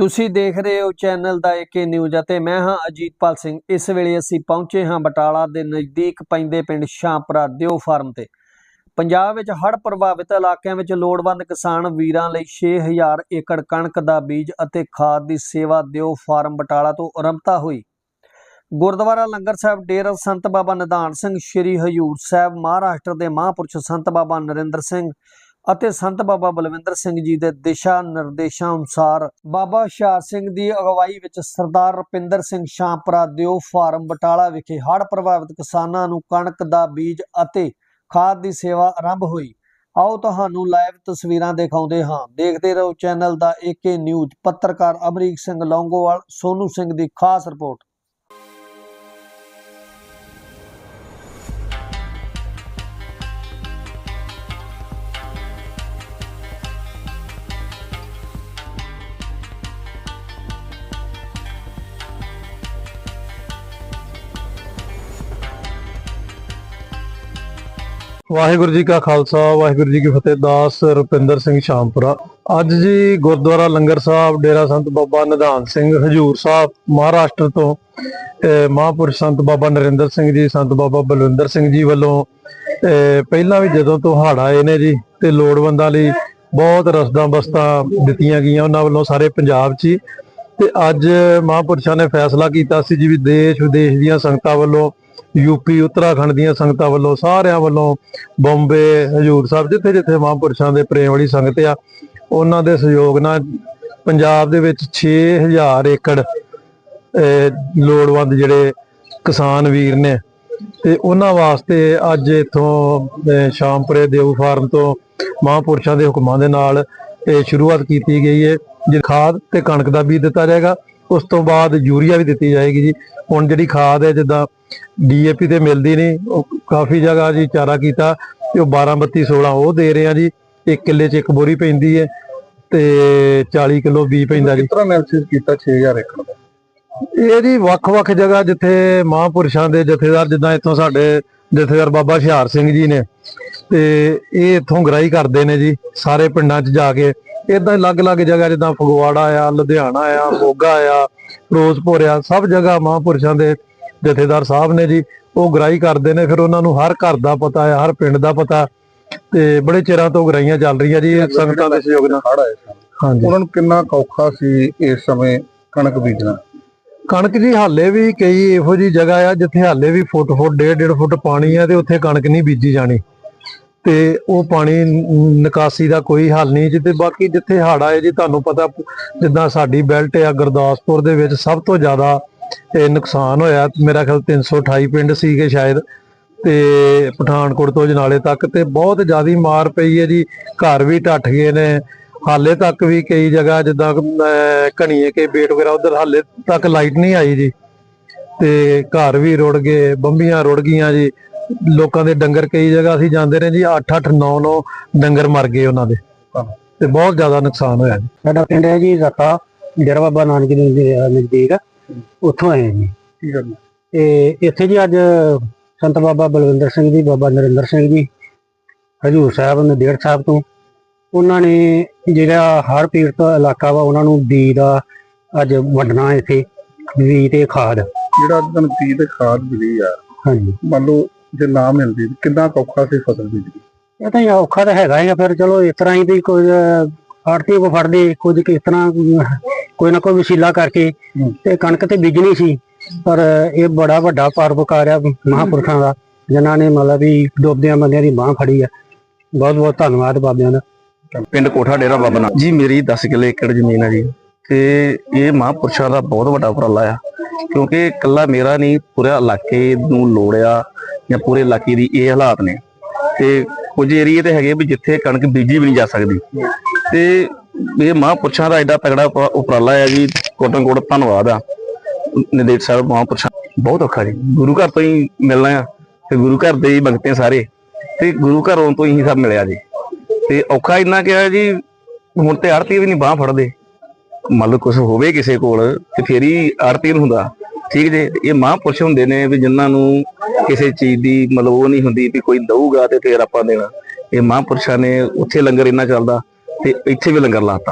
ਤੁਸੀਂ ਦੇਖ ਰਹੇ ਹੋ ਚੈਨਲ ਦਾ ਏਕੇ ਨਿਊਜ਼ ਅਤੇ ਮੈਂ ਹਾਂ ਅਜੀਤਪਾਲ ਸਿੰਘ। ਇਸ ਵੇਲੇ ਅਸੀਂ ਪਹੁੰਚੇ ਹਾਂ ਬਟਾਲਾ ਦੇ ਨਜ਼ਦੀਕ ਪੈਂਦੇ ਪਿੰਡ ਸ਼ਾਂਪਰਾ ਦਿਓ ਫਾਰਮ ਤੇ। ਪੰਜਾਬ ਵਿੱਚ ਹੜ੍ਹ ਪ੍ਰਭਾਵਿਤ ਇਲਾਕਿਆਂ ਵਿੱਚ ਲੋੜਵੰਦ ਕਿਸਾਨ ਵੀਰਾਂ ਲਈ 6000 ਏਕੜ ਕਣਕ ਦਾ ਬੀਜ ਅਤੇ ਖਾਦ ਦੀ ਸੇਵਾ ਦਿਓ ਫਾਰਮ ਬਟਾਲਾ ਤੋਂ ਆਰੰਭਤਾ ਹੋਈ। ਗੁਰਦੁਆਰਾ ਲੰਗਰ ਸਾਹਿਬ ਡੇਰਾ ਸੰਤ ਬਾਬਾ ਨਿਧਾਨ ਸਿੰਘ, ਸ੍ਰੀ ਹਜੂਰ ਸਾਹਿਬ, ਮਹਾਰਾਸ਼ਟਰ ਦੇ ਮਹਾਂਪੁਰਸ਼ ਸੰਤ ਬਾਬਾ ਨਰਿੰਦਰ ਸਿੰਘ ਅਤੇ ਸੰਤ ਬਾਬਾ ਬਲਵਿੰਦਰ ਸਿੰਘ ਜੀ ਦੇ ਦਿਸ਼ਾ ਨਿਰਦੇਸ਼ਾਂ ਅਨੁਸਾਰ ਬਾਬਾ ਹੁਸ਼ਿਆਰ ਸਿੰਘ ਦੀ ਅਗਵਾਈ ਵਿੱਚ ਸਰਦਾਰ ਰੁਪਿੰਦਰ ਸਿੰਘ ਸ਼ਾਂਪਰਾ ਦਿਓ ਫਾਰਮ ਬਟਾਲਾ ਵਿਖੇ ਹੜ੍ਹ ਪ੍ਰਭਾਵਿਤ ਕਿਸਾਨਾਂ ਨੂੰ ਕਣਕ ਦਾ ਬੀਜ ਅਤੇ ਖਾਦ ਦੀ ਸੇਵਾ ਆਰੰਭ ਹੋਈ। ਆਓ ਤੁਹਾਨੂੰ ਲਾਈਵ ਤਸਵੀਰਾਂ ਦਿਖਾਉਂਦੇ ਹਾਂ। ਦੇਖਦੇ ਰਹੋ ਚੈਨਲ ਦਾ ਏਕੇ ਨਿਊਜ਼ ਪੱਤਰਕਾਰ ਅਮਰੀਕ ਸਿੰਘ ਲੌਂਗੋਵਾਲ, ਸੋਨੂ ਸਿੰਘ ਦੀ ਖਾਸ ਰਿਪੋਰਟ। ਵਾਹਿਗੁਰੂ ਜੀ ਕਾ ਖਾਲਸਾ, ਵਾਹਿਗੁਰੂ ਜੀ ਕੀ ਫਤਿਹ, ਦਾਸ ਰੁਪਿੰਦਰ ਸਿੰਘ ਸ਼ਾਮਪੁਰਾ। ਅੱਜ ਜੀ ਗੁਰਦੁਆਰਾ ਲੰਗਰ ਸਾਹਿਬ, ਡੇਰਾ ਸੰਤ ਬਾਬਾ ਨਿਧਾਨ ਸਿੰਘ ਹਜੂਰ ਸਾਹਿਬ, ਮਹਾਰਾਸ਼ਟਰ ਤੋਂ ਅਹ ਮਹਾਂਪੁਰਸ਼ ਸੰਤ ਬਾਬਾ ਨਰਿੰਦਰ ਸਿੰਘ ਜੀ, ਸੰਤ ਬਾਬਾ ਬਲਵਿੰਦਰ ਸਿੰਘ ਜੀ ਵੱਲੋਂ ਅਹ ਪਹਿਲਾਂ ਵੀ ਜਦੋਂ ਤੋਂ ਹੜ੍ਹ ਆਏ ਨੇ ਜੀ, ਤੇ ਲੋੜਵੰਦਾਂ ਲਈ ਬਹੁਤ ਰਸਦਾਂ ਬਸਤਾਂ ਦਿੱਤੀਆਂ ਗਈਆਂ, ਉਹਨਾਂ ਵੱਲੋਂ ਸਾਰੇ ਪੰਜਾਬ 'ਚ ਹੀ। ਤੇ ਅੱਜ ਮਹਾਂਪੁਰਸ਼ਾਂ ਨੇ ਫੈਸਲਾ ਕੀਤਾ ਸੀ ਜੀ ਵੀ ਦੇਸ਼ ਵਿਦੇਸ਼ ਦੀਆਂ ਸੰਗਤਾਂ ਵੱਲੋਂ ਯੂਪੀ ਉੱਤਰਾਖੰਡ ਦੀਆਂ ਸੰਗਤਾਂ ਵੱਲੋਂ, ਸਾਰਿਆਂ ਵੱਲੋਂ ਬੰਬੇ, ਹਜੂਰ ਸਾਹਿਬ, ਜਿੱਥੇ ਜਿੱਥੇ ਮਹਾਂਪੁਰਸ਼ਾਂ ਦੇ ਪ੍ਰੇਮ ਵਾਲੀ ਸੰਗਤ ਆ, ਉਹਨਾਂ ਦੇ ਸਹਿਯੋਗ ਨਾਲ ਪੰਜਾਬ ਦੇ ਵਿੱਚ 6000 ਏਕੜ ਲੋੜਵੰਦ ਜਿਹੜੇ ਕਿਸਾਨ ਵੀਰ ਨੇ, ਤੇ ਉਹਨਾਂ ਵਾਸਤੇ ਅੱਜ ਇਥੋਂ ਸ਼ਾਮਪੁਰੇ ਦੇਵ ਫਾਰਮ ਤੋਂ ਮਹਾਂਪੁਰਸ਼ਾਂ ਦੇ ਹੁਕਮਾਂ ਦੇ ਨਾਲ ਇਹ ਸ਼ੁਰੂਆਤ ਕੀਤੀ ਗਈ ਹੈ ਖਾਦ ਤੇ ਕਣਕ ਦਾ ਬੀਜ ਦਿੱਤਾ ਜਾਏਗਾ ਉਸ ਤੋਂ ਬਾਅਦ ਯੂਰੀਆ ਵੀ ਦਿੱਤੀ ਜਾਏਗੀ ਜੀ। ਹੁਣ ਜਿਹੜੀ ਖਾਦ ਹੈ ਜਿੱਦਾਂ ਡੀਏਪੀ ਤੇ ਮਿਲਦੀ ਨਹੀਂ ਉਹ ਕਾਫੀ ਜਗ੍ਹਾ ਜੀ ਚਾਰਾ ਕੀਤਾ ਤੇ ਉਹ 12 32 16 ਉਹ ਦੇ ਰਹੇ ਆ ਜੀ। ਇੱਕ ਕਿੱਲੇ 'ਚ ਇੱਕ ਬੋਰੀ ਪੈਂਦੀ ਹੈ ਤੇ 40 ਕਿਲੋ ਬੀ ਪੈਂਦਾ ਜੀ। ਕਿਤਨਾ ਐਨਾਲਿਸਿਸ ਕੀਤਾ? 6000 ਏਕੜ ਦਾ। ਇਹ ਜੀ ਵੱਖ-ਵੱਖ ਜਗ੍ਹਾ ਜਿੱਥੇ ਮਹਾਂਪੁਰਸ਼ਾਂ ਦੇ ਜਥੇਦਾਰ ਜਿੱਦਾਂ ਇੱਥੋਂ ਸਾਡੇ ਜਥੇਦਾਰ ਬਾਬਾ ਹੁਸ਼ਿਆਰ ਸਿੰਘ ਜੀ ਨੇ ਤੇ ਇਹ ਇੱਥੋਂ ਗ੍ਰਾਈ ਕਰਦੇ ਨੇ ਜੀ ਸਾਰੇ ਪਿੰਡਾਂ 'ਚ ਜਾ ਕੇ। ਇਦਾਂ ਅਲੱਗ-ਅਲੱਗ ਜਗ੍ਹਾ ਜਿੱਦਾਂ ਫਗਵਾੜਾ ਆ ਲੁਧਿਆਣਾ ਆ ਮੋਗਾ ਆ ਫਿਰੋਜ਼ਪੁਰ ਆ ਸਭ ਜਗ੍ਹਾ ਮਹਾਂਪੁਰਸ਼ਾਂ ਦੇ ਜਥੇਦਾਰ ਸਾਹਿਬ ਨੇ ਜੀ। ਉਹ ਗ੍ਰਾਈ ਕਰਦੇ ਨੇ ਫਿਰ ਉਹਨਾਂ ਨੂੰ ਹਰ ਘਰ ਦਾ ਪਤਾ ਆ ਹਰ ਪਿੰਡ ਦਾ ਪਤਾ। ਤੇ ਬੜੇ ਚਿਰਾਂ ਤੋਂ ਗ੍ਰਾਈਆਂ ਚੱਲ ਰਹੀਆਂ ਜੀ ਸੰਗਤਾਂ ਦੇ ਸਹਿਯੋਗ ਨਾਲ। ਆਏ ਸਨ। ਹਾਂਜੀ। ਉਹਨਾਂ ਨੂੰ ਕਿੰਨਾ ਔਖਾ ਸੀ ਇਸ ਸਮੇਂ ਕਣਕ ਬੀਜਣਾ? ਕਣਕ ਜੀ ਹਾਲੇ ਵੀ ਕਈ ਇਹੋ ਜੀ ਜਗ੍ਹਾ ਆ ਜਿੱਥੇ ਹਾਲੇ ਵੀ ਫੁੱਟ ਫੁੱਟ ਡੇਢ ਡੇਢ ਫੁੱਟ ਪਾਣੀ ਆ ਤੇ ਉੱਥੇ ਕਣਕ ਨਹੀਂ ਬੀਜੀ ਜਾਣੀ। ਤੇ ਉਹ ਪਾਣੀ ਨਿਕਾਸੀ ਦਾ ਕੋਈ ਹੱਲ ਨਹੀਂ ਜਿੱਤੇ ਬਾਕੀ ਜਿੱਥੇ ਹੜ੍ਹ ਆਏ ਜੀ ਤੁਹਾਨੂੰ ਪਤਾ ਜਿੱਦਾਂ ਸਾਡੀ ਬੈਲਟ ਆ ਗੁਰਦਾਸਪੁਰ ਦੇ ਵਿੱਚ ਸਭ ਤੋਂ ਜ਼ਿਆਦਾ ਇਹ ਨੁਕਸਾਨ ਹੋਇਆ। ਮੇਰਾ ਖਿਆਲ 328 ਪਿੰਡ ਸੀਗੇ ਸ਼ਾਇਦ ਤੇ ਪਠਾਨਕੋਟ ਤੋਂ ਜਨਾਲੇ ਤੱਕ ਤੇ ਬਹੁਤ ਜ਼ਿਆਦੀ ਮਾਰ ਪਈ ਹੈ ਜੀ। ਘਰ ਵੀ ਟੱਟ ਗਏ ਨੇ। ਹਾਲੇ ਤੱਕ ਵੀ ਕਈ ਜਗ੍ਹਾ ਜਿੱਦਾਂ ਅਹ, ਘਣੀਏ ਕੇ ਬੇਟ ਵਗੈਰਾ ਉਧਰ ਹਾਲੇ ਤੱਕ ਲਾਈਟ ਨਹੀਂ ਆਈ ਜੀ। ਤੇ ਘਰ ਵੀ ਰੁੜ ਗਏ ਬੰਬੀਆਂ ਰੁੜ ਗਈਆਂ ਜੀ। ਲੋਕਾਂ ਦੇ ਡੰਗਰ ਕਈ ਜਗ੍ਹਾ ਅਸੀਂ ਜਾਂਦੇ ਰਹੇ ਜੀ 8 8 9 9 ਡੰਗਰ ਮਰ ਗਏ ਉਹਨਾਂ ਦੇ। ਤੇ ਬਹੁਤ ਜ਼ਿਆਦਾ ਨੁਕਸਾਨ ਹੋਇਆ ਜੀ। ਸਾਡਾ ਪਿੰਡ ਹੈ ਜੀ ਰਤਾ ਡੇਰਾ ਬਾਬਾ ਨਾਨਕ ਜੀ ਦੇ ਨਜ਼ਦੀਕ ਉੱਥੋਂ ਆਏ ਜੀ। ਤੇ ਇੱਥੇ ਜੀ ਅੱਜ ਸੰਤ ਬਾਬਾ ਬਲਵਿੰਦਰ ਸਿੰਘ ਜੀ ਬਾਬਾ ਨਰਿੰਦਰ ਸਿੰਘ ਜੀ ਹਜੂਰ ਸਾਹਿਬ ਨਦੇੜ ਸਾਹਿਬ ਤੋਂ ਉਹਨਾਂ ਨੇ ਜਿਹੜਾ ਹੜ੍ਹ ਪੀੜਤ ਇਲਾਕਾ ਵਾ ਉਹਨਾਂ ਨੂੰ ਬੀ ਦਾ ਅੱਜ ਵੰਡਣਾ ਇੱਥੇ ਬੀ ਤੇ ਖਾਦ। ਜਿਹੜਾ ਦਿਨ ਬੀਜ ਤੇ ਖਾਦ ਮਿਲੀ ਆ ਹਾਂਜੀ। ਮੰਨ ਲਓ ਜੇ ਨਾ ਮਿਲਦੀ ਤਾਂ ਕਿੰਨਾ ਕੁ ਔਖਾ ਸੀ ਫਸਲ ਬੀਜਣੀ? ਇਹ ਤਾਂ ਔਖਾ ਤਾਂ ਹੈਗਾ ਹੀ ਆ ਫਿਰ ਚਲੋ ਇਸ ਤਰ੍ਹਾਂ ਹੀ ਵੀ ਕੁਝ ਆੜਤੀ ਕੋ ਫੜਦੇ ਕੁਝ ਕਿਸ ਤਰ੍ਹਾਂ ਕੋਈ ਨਾ ਕੋਈ ਵਸੀਲਾ ਕਰਕੇ। ਤੇ ਕਣਕ ਤੇ ਬੀਜਣੀ ਸੀ ਪਰ ਇਹ ਬੜਾ ਵੱਡਾ ਪਰਉਪਕਾਰ ਆ ਮਹਾਂਪੁਰਖਾਂ ਦਾ ਜਿਨ੍ਹਾਂ ਨੇ ਮਤਲਬ ਵੀ ਡੁੱਬਦਿਆਂ ਬੰਦਿਆਂ ਦੀ ਬਾਹ ਫੜੀ ਆ। ਬਹੁਤ ਬਹੁਤ ਧੰਨਵਾਦ ਬਾਬਿਆਂ ਦਾ। ਪਿੰਡ ਕੋਠਾ ਡੇਰਾ ਬਾਬਾ ਨਾਨਕ। ਜੀ ਮੇਰੀ 10 ਕਿੱਲੇ ਏਕੜ ਜ਼ਮੀਨ ਹੈ ਜੀ ਤੇ ਇਹ ਮਹਾਂਪੁਰਸ਼ਾਂ ਦਾ ਬਹੁਤ ਵੱਡਾ ਉਪਰਾਲਾ ਆ ਕਿਉਂਕਿ ਇਕੱਲਾ ਮੇਰਾ ਨਹੀਂ ਪੂਰੇ ਇਲਾਕੇ ਨੂੰ ਲੋੜ ਆ ਜਾਂ ਪੂਰੇ ਇਲਾਕੇ ਦੀ ਇਹ ਹਾਲਾਤ ਨੇ। ਤੇ ਕੁਝ ਏਰੀਏ ਤੇ ਹੈਗੇ ਵੀ ਜਿੱਥੇ ਕਣਕ ਬੀਜੀ ਵੀ ਨਹੀਂ ਜਾ ਸਕਦੀ। ਤੇ ਇਹ ਮਹਾਂਪੁਰਸ਼ਾਂ ਦਾ ਐਡਾ ਤਗੜਾ ਉਪਰਾਲਾ ਹੈ ਜੀ ਕੋਟਨ ਕੋਟ ਧੰਨਵਾਦ ਆ। ਨਿਦੇਸ਼ ਸਾਹਿਬ, ਮਹਾਂਪੁਰਸ਼ਾਂ, ਬਹੁਤ ਔਖਾ ਜੀ। ਗੁਰੂ ਘਰ ਤੋਂ ਹੀ ਮਿਲਣਾ ਆ, ਤੇ ਗੁਰੂ ਘਰ ਦੇ ਹੀ ਬੰਗਤੇ ਸਾਰੇ। ਤੇ ਗੁਰੂ ਘਰੋਂ ਤੋਂ ਹੀ ਸਭ ਮਿਲਿਆ ਜੀ। ਤੇ ਔਖਾ ਇੰਨਾ ਕਿਹਾ ਜੀ, ਹੁਣ ਤੇ ਆੜਤੀ ਵੀ ਨਹੀਂ ਬਾਹ ਫੜਦੇ। ਮੰਨ ਲਓ ਕੁਝ ਹੋਵੇ ਕਿਸੇ ਕੋਲ, ਤੇ ਫੇਰ ਹੀ ਆੜਤੀ ਨੂੰ ਹੁੰਦਾ। ਠੀਕ ਜੇ? ਇਹ ਮਹਾਂਪੁਰਸ਼ ਹੁੰਦੇ ਨੇ ਵੀ ਜਿਨ੍ਹਾਂ ਨੂੰ ਕਿਸੇ ਚੀਜ਼ ਦੀ ਮਤਲਬ ਉਹ ਨਹੀਂ ਹੁੰਦੀ ਵੀ ਕੋਈ ਦਊਗਾ ਤੇ ਫੇਰ ਆਪਾਂ ਦੇਣਾ। ਇਹ ਮਹਾਂਪੁਰਸ਼ਾਂ ਨੇ ਉੱਥੇ ਲੰਗਰ ਇੰਨਾ ਚੱਲਦਾ ਤੇ ਇੱਥੇ ਵੀ ਲੰਗਰ ਲਾਤਾ